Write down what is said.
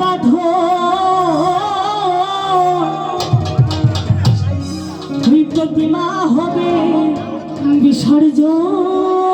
বাঁধো প্রতিমা হবে বিসর্জন।